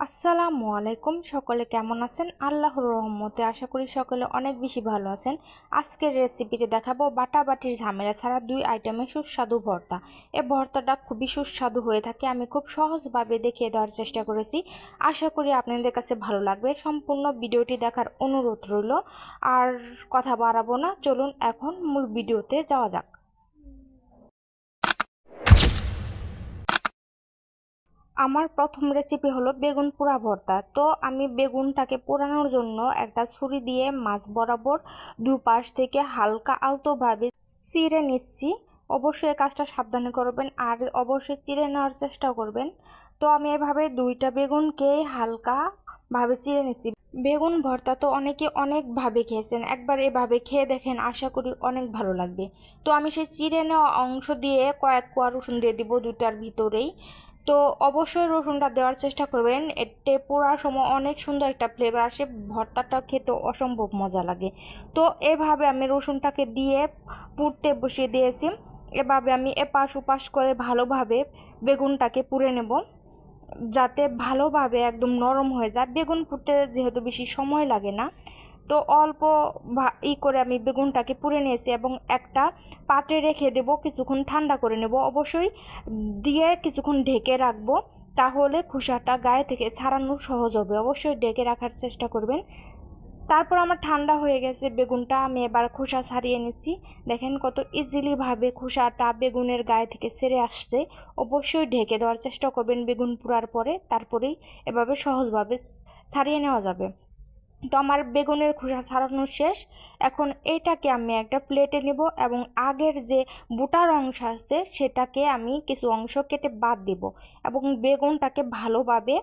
আসসালামু আলাইকুম। সকলে কেমন আছেন? আল্লাহর রহমতে আশা করি সকলে অনেক বেশি ভালো আছেন। আজকের রেসিপিতে দেখাবো বাটাবাটির ঝামেলা ছাড়া দুই আইটেমের সুস্বাদু ভর্তা। এ ভর্তাটা খুবই সুস্বাদু হয়ে থাকে। আমি খুব সহজভাবে দেখিয়ে দেওয়ার চেষ্টা করেছি। আশা করি আপনাদের কাছে ভালো লাগবে। সম্পূর্ণ ভিডিওটি দেখার অনুরোধ রইল। আর কথা বাড়াবো না। চলুন এখন মূল ভিডিওতে যাওয়া যাক। আমার প্রথম রেসিপি হলো বেগুন পোড়া ভর্তা। তো আমি বেগুনটাকে পোড়ানোর জন্য একটা ছুরি দিয়ে মাছ বরাবর দুপাশ থেকে হালকা আলতোভাবে চিড়ে নিচ্ছি। অবশ্যই কাজটা সাবধানে করবেন আর অবশ্যই চিড়ে নেওয়ার চেষ্টা করবেন। তো আমি এভাবে দুইটা বেগুনকেই হালকা ভাবে চিড়ে নিচ্ছি। বেগুন ভর্তা তো অনেকে অনেকভাবে খেয়েছেন। একবার এভাবে খেয়ে দেখেন, আশা করি অনেক ভালো লাগবে। তো আমি সেই চিড়ে নেওয়া অংশ দিয়ে কয়েক কোয়া রসুন দিয়ে দিব দুটার ভিতরেই। তো অবশ্যই রসুনটা দেওয়ার চেষ্টা করবেন। এতে পোড়ার সময় অনেক সুন্দর একটা ফ্লেভার আসে, ভর্তাটা খেতে অসম্ভব মজা লাগে। তো এভাবে আমি রসুনটাকে দিয়ে পুড়তে বসিয়ে দিয়েছি। এভাবে আমি এপাশ ওপাশ করে ভালোভাবে বেগুনটাকে পুড়ে নেব। যাতে ভালোভাবে একদম নরম হয়ে যায়। বেগুন পুড়তে যেহেতু বেশি সময় লাগে না তো অল্প ই করে আমি বেগুনটাকে পুড়ে নিয়েছি এবং একটা পাত্রে রেখে দেবো, কিছুক্ষণ ঠান্ডা করে নেব। অবশ্যই দিয়ে কিছুক্ষণ ঢেকে রাখব, তাহলে খোসাটা গায়ে থেকে ছাড়ানো সহজ হবে। অবশ্যই ঢেকে রাখার চেষ্টা করবেন। তারপর আমার ঠান্ডা হয়ে গেছে বেগুনটা, আমি এবার খোসা ছাড়িয়ে নিচ্ছি। দেখেন কত ইজিলিভাবে খোসাটা বেগুনের গায়ে থেকে ছেড়ে আসছে। অবশ্যই ঢেকে দেওয়ার চেষ্টা করবেন বেগুন পোড়ার পরে, তারপরেই এভাবে সহজভাবে ছাড়িয়ে নেওয়া যাবে। তো আমার বেগুনের খোসা ছাড়ানো শেষ। এখন এইটাকে আমি একটা প্লেটে নেব এবং আগের যে বুটার অংশ আছে, সেটাকে আমি কিছু অংশ কেটে বাদ দেব এবং বেগুনটাকে ভালোভাবে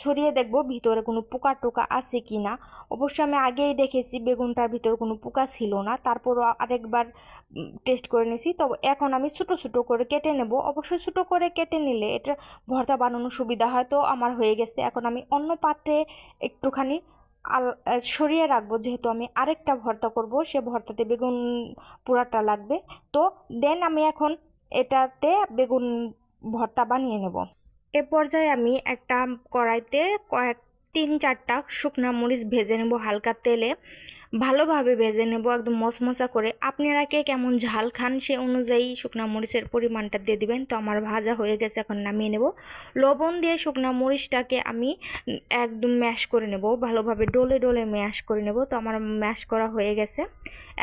ছড়িয়ে দেখব ভিতরে কোনো পোকা টোকা আছে কি না অবশ্য আমি আগেই দেখেছি বেগুনটার ভিতরে কোনো পোকা ছিল না। তারপরও আরেকবার টেস্ট করে নিয়েছি। তো এখন আমি ছোটো ছোটো করে কেটে নেব। অবশ্যই ছোটো করে কেটে নিলে এটা ভর্তা বানানোর সুবিধা হয় তো আমার হয়ে গেছে। এখন আমি অন্য পাত্রে একটুখানি আল সরিয়ে রাখব যেহেতু আমি আরেকটা ভর্তা করব, সে ভর্তাতে বেগুন পোড়াটা লাগবে। তো দেন আমি এখন এটাতে বেগুন ভর্তা বানিয়ে নেব। এ পর্যায়ে আমি একটা কড়াইতে কয়েক তিন চারটা শুকনো মরিচ ভেজে নেব হালকা তেলে। ভালোভাবে ভেজে নেব, একদম মশমশা করে। আপনারা কে কেমন ঝাল খান সে অনুযায়ী শুকনো মরিচের পরিমাণটা দিয়ে দিবেন। তো আমার ভাজা হয়ে গেছে, এখন নামিয়ে নেব। লবণ দিয়ে শুকনা মরিচটাকে আমি একদম ম্যাশ করে নেব। ভালোভাবে ডলে ডলে ম্যাশ করে নেব। তো আমার ম্যাশ করা হয়ে গেছে।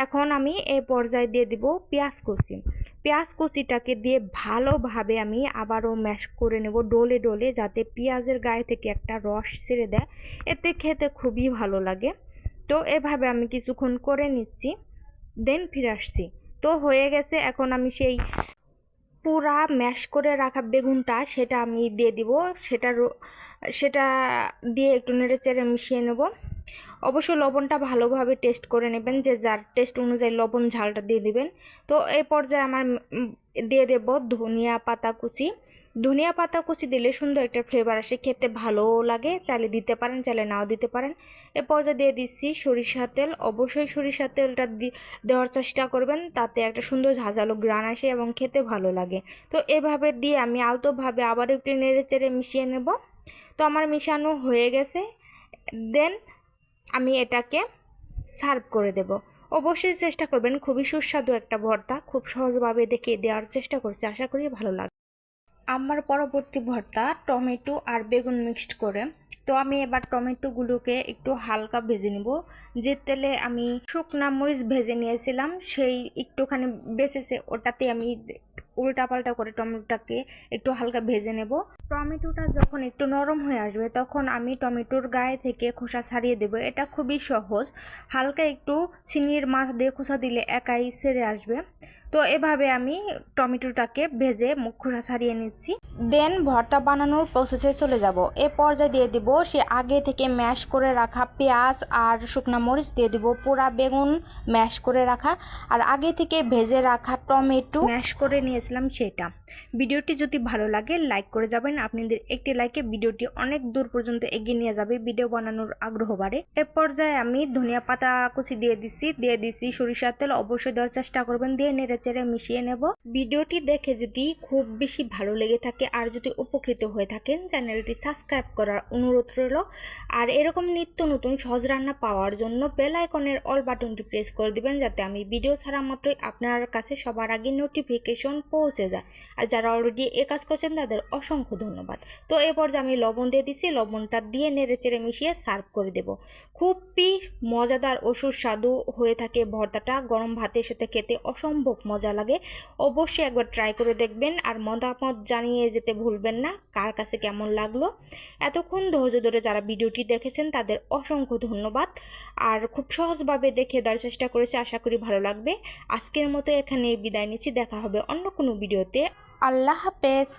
এখন আমি এই পর্যায়ে দিয়ে দিব পেঁয়াজ কুচি। পেঁয়াজ কুচিটাকে দিয়ে ভালোভাবে আমি আবারও ম্যাশ করে নেব ডলে ডলে যাতে পেঁয়াজের গায়ে থেকে একটা রস ছেড়ে দেয়। এতে খেতে খুবই ভালো লাগে। তো এভাবে আমি কিছুক্ষণ করে নিচ্ছি, দেন ফিরে আসছি। তো হয়ে গেছে, এখন আমি সেই পুরা ম্যাশ করে রাখা বেগুনটা সেটা আমি দিয়ে দিব। সেটা সেটা দিয়ে একটু নেড়ে চেড়ে মিশিয়ে নেব। অবশ্যই লবণটা ভালোভাবে টেস্ট করে নেবেন, যে যার টেস্ট অনুযায়ী লবণ ঝালটা দিয়ে দিবেন। তো এই পর্যায়ে আমার দিয়ে দেব ধনিয়া পাতা কুচি। ধনিয়া পাতা কুচি দিলে সুন্দর একটা ফ্লেভার আসে, খেতে ভালো লাগে, চাইলে দিতে পারেন, চাইলে নাও দিতে পারেন। এ পর্যায়ে দিয়ে দিচ্ছি সরিষা তেল। অবশ্যই সরিষা তেলটা দেওয়ার চেষ্টা করবেন, তাতে একটা সুন্দর ঝাঁঝালো গ্রান আসে এবং খেতে ভালো লাগে। তো এভাবে দিয়ে আমি আলতোভাবে আবার একটু নেড়ে চেড়ে মিশিয়ে নেব। তো আমার মিশানো হয়ে গেছে। দেন আমি এটাকে সার্ভ করে দেব। অবশ্যই চেষ্টা করবেন, খুবই সুস্বাদু একটা ভর্তা, খুব সহজভাবে দেখে দেওয়ার চেষ্টা করছি, আশা করি ভালো লাগবে। আমার পরবর্তী ভর্তা টমেটো আর বেগুন মিক্সড করে। তো আমি এবার টমেটোগুলোকে একটু হালকা ভেজে নিব। যে তেলে আমি শুকনা মরিচ ভেজে নিয়েছিলাম, সেই একটুখানি বেঁচেছে ওটাতে আমি উল্টাপাল্টা করে টমেটোটাকে একটু হালকা ভেজে নেব। টমেটোটা যখন একটু নরম হয়ে আসবে, তখন আমি টমেটোর গায়ে থেকে খোসা ছাড়িয়ে দেব। এটা খুবই সহজ। হালকা একটু চিনির মাছ দিয়ে খোসা দিলে একাই সেরে আসবে। তো এভাবে আমি টমেটোটাকে ভেজে মুখ খোসা ছাড়িয়ে নিচ্ছি। দেন ভর্তা বানানোর প্রসেসে চলে যাব। এ পর্যায়ে দিয়ে দিব সে আগে থেকে ম্যাশ করে রাখা পেঁয়াজ আর শুকনো মরিচ দিয়ে দিব পোড়া বেগুন ম্যাশ করে রাখা। আর আগে থেকে ভেজে রাখা টমেটো ম্যাশ করে নিয়েছিলাম সেটা। ভিডিওটি যদি ভালো লাগে লাইক করে যাবেন। আপনাদের একটি লাইকে ভিডিওটি অনেক দূর পর্যন্ত এগিয়ে নিয়ে যাবে ভিডিও বানানোর আগ্রহ বাড়ে। এ পর্যায়ে আমি ধনিয়া পাতা কুচি দিয়ে দিচ্ছি। দিয়ে দিচ্ছি সরিষার তেল। অবশ্যই দেওয়ার চেষ্টা করবেন। দিয়ে নেড়ে নেড়েচেড়ে মিশিয়ে নেব। ভিডিওটি দেখে যদি খুব বেশি ভালো লেগে থাকে আর যদি উপকৃত হয়ে থাকেন, চ্যানেলটি সাবস্ক্রাইব করার অনুরোধ রইল। আর এরকম নিত্য নতুন সহজ রান্না পাওয়ার জন্য বেল আইকনের অল বাটনটি প্রেস করে দিবেন যাতে আমি ভিডিও ছাড়া মাত্রই আপনার কাছে সবার আগে নোটিফিকেশন পৌঁছে যায়। আর যারা অলরেডি এ কাজ করছেন, তাদের অসংখ্য ধন্যবাদ। তো এ পর্যায়ে আমি লবণ দিয়ে দিছি, লবণটা দিয়ে নেড়ে চেড়ে মিশিয়ে সার্ভ করে দেব। খুবই মজাদার ও সুস্বাদু হয়ে থাকে ভর্তাটা। গরম ভাতের সাথে খেতে অসম্ভব মজা লাগে। অবশ্যই একবার ট্রাই করে দেখবেন আর মতামত জানিয়ে যেতে ভুলবেন না, কার কাছে কেমন লাগল। এতক্ষণ ধৈর্য ধরে যারা ভিডিওটি দেখেছেন, তাদের অসংখ্য ধন্যবাদ। আর খুব সহজভাবে দেখে দেওয়ার চেষ্টা করেছি, আশা করি ভালো লাগবে। আজকের মতো এখানে বিদায় নিচ্ছি, দেখা হবে অন্য কোনো ভিডিওতে। আল্লাহ হাফেজ।